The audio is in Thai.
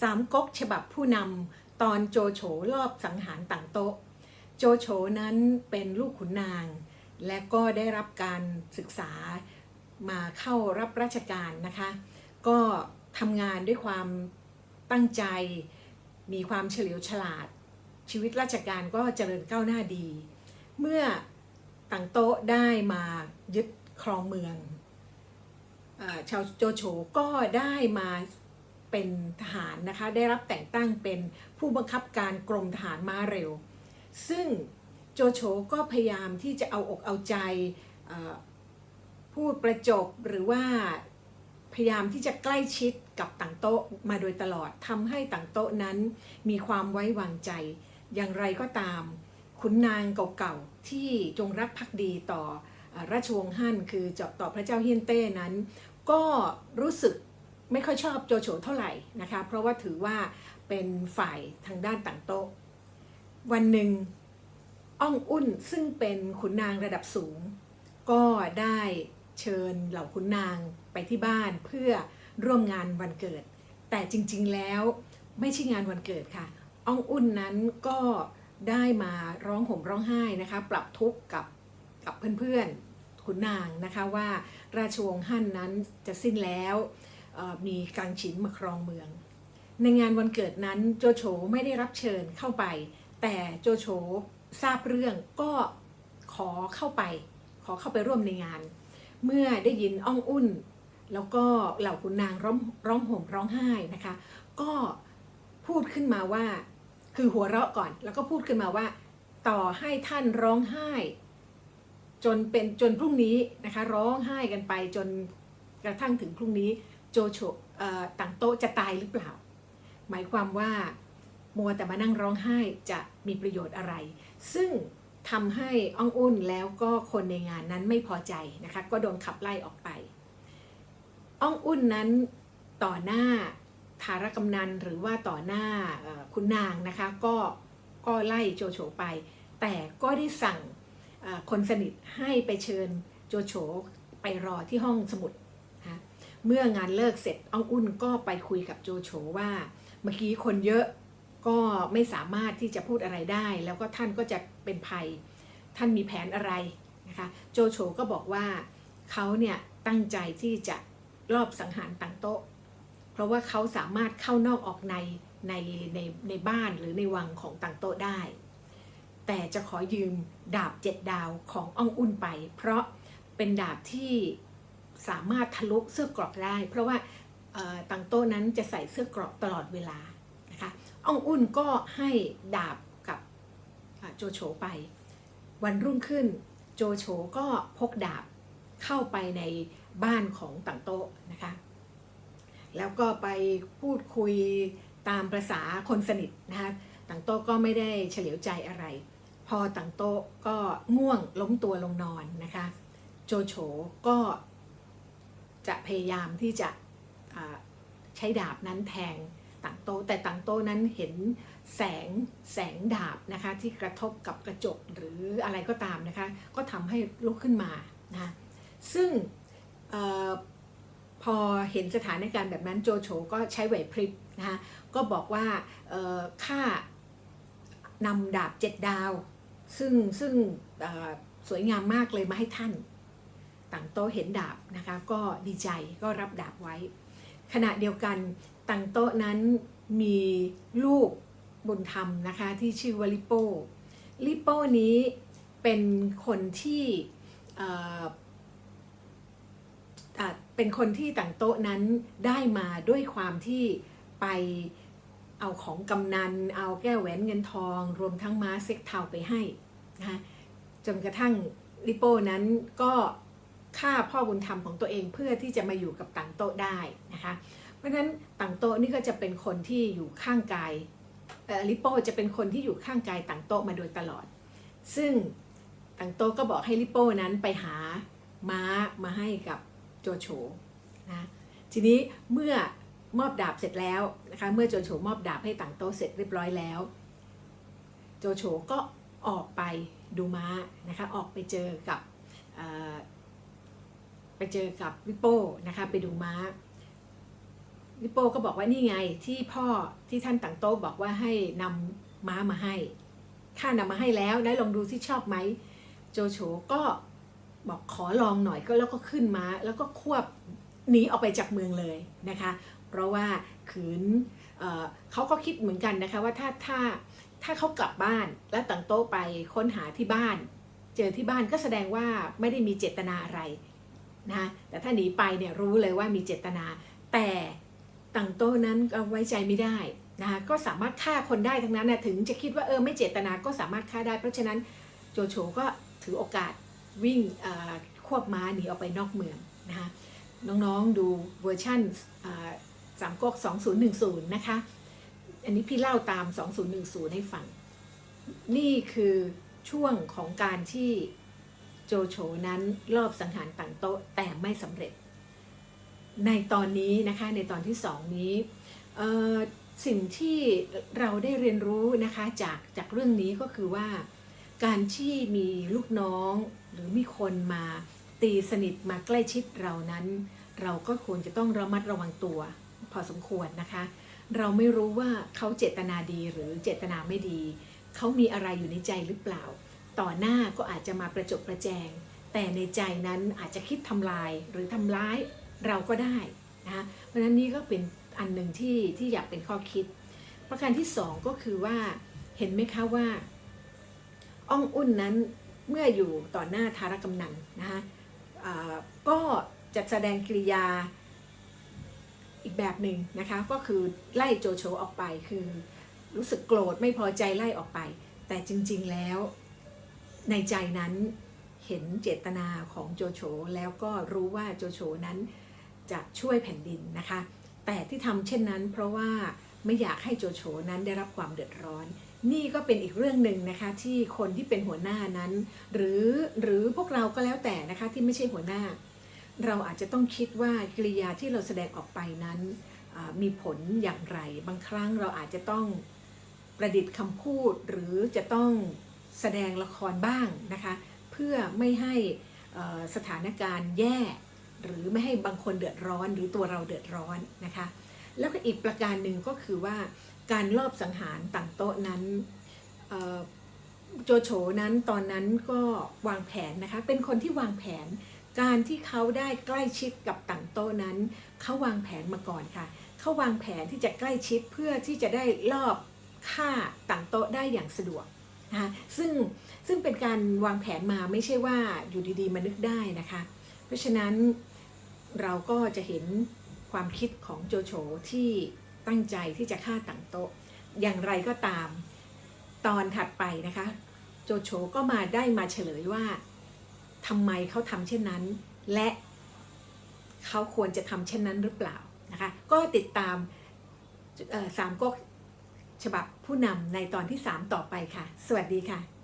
สามก๊กฉบับผู้นำตอนโจโฉรอบสังหารต่างโต๊ะ โจโฉนั้นเป็นลูกขุนนาง และก็ได้รับการศึกษามาเข้ารับราชการนะคะ ก็ทำงานด้วยความตั้งใจ มีความเฉลียวฉลาด ชีวิตราชการก็เจริญก้าวหน้าดี เมื่อต่างโต๊ะได้มายึดครองเมืองอชาวโจโฉก็ได้มา เป็นทหารนะคะ ได้รับแต่งตั้งเป็นผู้บังคับการกรมทหารม้าเร็ว ซึ่งโจโฉก็พยายามที่จะเอาอกเอาใจพูดประจบหรือว่าพยายามที่จะใกล้ชิดกับต่างโต๊ะมาโดยตลอดทำให้ต่างโต๊ะนั้นมีความไว้วางใจ อย่างไรก็ตาม ขุนนางเก่าๆที่จงรักภักดีต่อเอ่อราชวงศ์ฮั่นคือเจาะต่อพระเจ้าเฮียนเต้นั้น ก็รู้สึก ไม่ค่อยชอบโจโฉเท่าไหร่นะคะ เพราะว่าถือว่าเป็นฝ่ายทางด้านต่างโต๊ะ วันหนึ่งอ้องอุ่นซึ่งเป็นขุนนางระดับสูง ก็ได้เชิญเหล่าขุนนางไปที่บ้านเพื่อร่วมงานวันเกิด แต่จริงๆแล้วไม่ใช่งานวันเกิดค่ะอ้องอุ่นนั้นก็ได้มาร้องห่มร้องไห้นะคะ ปรับทุกข์กับกับเพื่อนๆขุนนางนะคะว่าราชวงศ์ฮั่นนั้นจะสิ้นแล้ว มีกังฉินมาครองเมือง ในงานวันเกิดนั้นโจโฉไม่ได้รับเชิญเข้าไป แต่โจโฉทราบเรื่องก็ขอเข้าไป ขอเข้าไปร่วมในงาน เมื่อได้ยินอ้องอุ่น แล้วก็เหล่าขุนนางร้องร้องห่มร้องไห้นะคะ ก็พูดขึ้นมาว่าคือหัวเราะก่อน แล้วก็พูดขึ้นมาว่า ต่อให้ท่านร้องไห้ จนเป็นจนพรุ่งนี้นะคะ ร้องไห้กันไปจนกระทั่งถึงพรุ่งนี้ โจโฉต่างโต๊ะจะตายหรือเปล่า หมายความว่ามัวแต่มานั่งร้องไห้จะมีประโยชน์อะไร ซึ่งทำให้อ้องอุ่นแล้วก็คนในงานนั้นไม่พอใจนะคะ ก็โดนขับไล่ออกไปอ้องอุ่นนั้นต่อหน้าทารกำนันหรือว่าต่อหน้าคุณนางนะคะก็ก็ไล่โจโฉไป แต่ก็ได้สั่งคนสนิทให้ไปเชิญโจโฉไปรอที่ห้องสมุด เมื่องานเลิกเสร็จอ้องอุ่นก็ไปคุยกับโจโฉว่า เมื่อกี้คนเยอะก็ไม่สามารถที่จะพูดอะไรได้ แล้วก็ท่านก็จะเป็นภัย ท่านมีแผนอะไรนะคะโจโฉก็บอกว่าเขาเนี่ยตั้งใจที่จะรอบสังหารต่างโต๊ะ เพราะว่าเขาสามารถเข้านอกออกในในในในบ้านหรือในวังของต่างโต๊ะได้ แต่จะขอยืมดาบเจ็ดดาวของอ้องอุ่นไป เพราะเป็นดาบที่ สามารถทะลุเสื้อกรอกได้ เพราะว่าต่างโต๊ะนั้นจะใส่เสื้อกรอกตลอดเวลานะคะอ้องอุ่นก็ให้ดาบกับโจโฉไป วันรุ่งขึ้นโจโฉก็พกดาบเข้าไปในบ้านของต่างโต๊ะนะคะแล้วก็ไปพูดคุยตามประษาคนสนิทนะคะต่างโต๊ะก็ไม่ได้เฉลียวใจอะไร พอต่างโต๊ะก็ง่วงล้มตัวลงนอนนะคะ โจโฉก็ จะพยายามที่จะใช้ดาบนั้นแทงต่างโต๊ะแต่ต่างโต๊ะนั้นเห็นแสงแสงดาบนะคะที่กระทบกับกระจกหรืออะไรก็ตามนะคะก็ทำให้ลุกขึ้นมานะะซึ่งออพอเห็นสถานการณ์แบบนั้นโจโฉก็ใช้ไหวพริบนะคะก็บอกว่าข้านำดาบเจ็ดดาว ซึ่งซึ่งสวยงามมากเลยมาให้ท่าน ต่างโต๊ะเห็นดาบนะคะก็ดีใจก็รับดาบไว้ ขณะเดียวกันต่างโต๊ะนั้นมีลูกบุญธรรมนะคะที่ชื่อว่าลิโป้ลิโป้นี้เป็นคนที่เป็นคนที่ต่างโต๊ะนั้นได้มาด้วยความที่ไปเอาของกำนัน เอาแก้วแหวนเงินทอง รวมทั้งม้าเซ็กเทาไปให้นะะจนกระทั่งลิโป้นั้นก็ ฆ่าพ่อบุญธรรมของตัวเองเพื่อที่จะมาอยู่กับต่างโต๊ะได้นะคะ เพราะฉะนั้นต่างโต๊ะนี่ก็จะเป็นคนที่อยู่ข้างกายลิโป้จะเป็นคนที่อยู่ข้างกายต่างโต๊ะมาโดยตลอด ซึ่งต่างโต๊ะก็บอกให้ลิโป้นั้นไปหาม้ามาให้กับโจโฉนะทีนี้เมื่อมอบดาบเสร็จแล้วนะคะเมื่อโจโฉมอบดาบให้ต่างโต๊ะเสร็จเรียบร้อยแล้ว โจโฉก็ออกไปดูม้านะคะออกไปเจอกับ ไปเจอกับลิโป้นะคะไปดูม้าลิโป้ก็บอกว่านี่ไงที่พ่อที่ท่านต่างโต๊ะบอกว่าให้นำม้ามาให้ข้านำมาให้แล้วได้ลองดูที่ชอบไหมโจโฉก็บอกขอลองหน่อยก็แล้วก็ขึ้นม้าแล้วก็ควบหนีออกไปจากเมืองเลยนะคะ เพราะว่าขืนเอ่อเขาก็คิดเหมือนกันนะคะว่าถ้าถ้าถ้าเขากลับบ้านแล้วต่างโต๊ะไปค้นหาที่บ้าน เจอที่บ้านก็แสดงว่าไม่ได้มีเจตนาอะไร นะแต่ถ้าหนีไปเนี่ยรู้เลยว่ามีเจตนา แต่ต่างโต๊ะนั้นก็ไว้ใจไม่ได้นะคะก็สามารถฆ่าคนได้ทั้งนั้นนะถึงจะคิดว่าเออไม่เจตนาก็สามารถฆ่าได้ เพราะฉะนั้นโจโฉก็ถือโอกาสวิ่งควบม้าหนีออกไปนอกเมืองนะคะน้องๆดูเวอร์ชั่นสามก๊ก2010 นะคะ อันนี้พี่เล่าตาม 2010 ให้ฟัง นี่คือช่วงของการที่ โจโฉนั้นรอบสังหารต่างโต๊ะแต่ไม่สำเร็จ ในตอนนี้นะคะในตอนที่สองนี้สิ่งที่เราได้เรียนรู้นะคะจากจากเรื่องนี้ก็คือว่า การที่มีลูกน้องหรือมีคนมาตีสนิทมาใกล้ชิดเรานั้น เราก็ควรจะต้องระมัดระวังตัว พอสมควรนะคะ เราไม่รู้ว่าเขาเจตนาดีหรือเจตนาไม่ดี เขามีอะไรอยู่ในใจหรือเปล่า ต่อหน้าก็อาจจะมาประจบประแจง แต่ในใจนั้นอาจจะคิดทำลายหรือทำร้ายเราก็ได้นะคะเพราะฉะนั้นนี่ก็เป็นอันหนึ่งที่ที่อยากเป็นข้อคิด ประการที่สองก็คือว่าเห็นไหมคะว่าอ้องอุ่นนั้นเมื่ออยู่ต่อหน้าธารกำนันนะคะก็จะแสดงกิริยาอีกแบบหนึ่งนะคะก็คือไล่โจโฉออกไปคือรู้สึกโกรธไม่พอใจไล่ออกไป แต่จริง ๆแล้ว ในใจนั้นเห็นเจตนาของโจโฉแล้วก็รู้ว่าโจโฉนั้นจะช่วยแผ่นดินนะคะ แต่ที่ทำเช่นนั้น เพราะว่าไม่อยากให้โจโฉนั้นได้รับความเดือดร้อน นี่ก็เป็นอีกเรื่องหนึ่งนะคะที่คนที่เป็นหัวหน้านั้น หรือหรือพวกเราก็แล้วแต่นะคะที่ไม่ใช่หัวหน้า เราอาจจะต้องคิดว่ากิริยาที่เราแสดงออกไปนั้นมีผลอย่างไร บางครั้งเราอาจจะต้องประดิษฐ์คำพูดหรือจะต้อง แสดงละครบ้างนะคะ เพื่อไม่ให้สถานการณ์แย่ หรือไม่ให้บางคนเดือดร้อนหรือตัวเราเดือดร้อนนะคะ แล้วก็อีกประการหนึ่งก็คือว่าการลอบสังหารต่างโต๊ะนั้นโจโฉนั้นตอนนั้นก็วางแผนนะคะ เป็นคนที่วางแผน การที่เขาได้ใกล้ชิดกับต่างโต๊ะนั้น เขาวางแผนมาก่อนค่ะ เขาวางแผนที่จะใกล้ชิดเพื่อที่จะได้ลอบฆ่าต่างโต๊ะได้อย่างสะดวก นะคะซึ่งซึ่งเป็นการวางแผนมาไม่ใช่ว่าอยู่ดีๆมานึกได้นะคะ เพราะฉะนั้นเราก็จะเห็นความคิดของโจโฉที่ตั้งใจที่จะฆ่าต่างโต๊ะ อย่างไรก็ตามตอนถัดไปนะคะ โจโฉก็มาได้มาเฉลยว่าทำไมเขาทำเช่นนั้น และเขาควรจะทำเช่นนั้นหรือเปล่านะคะ ก็ติดตามสามก๊ก ฉบับผู้นำในตอนที่ 3 ต่อไปค่ะ สวัสดีค่ะ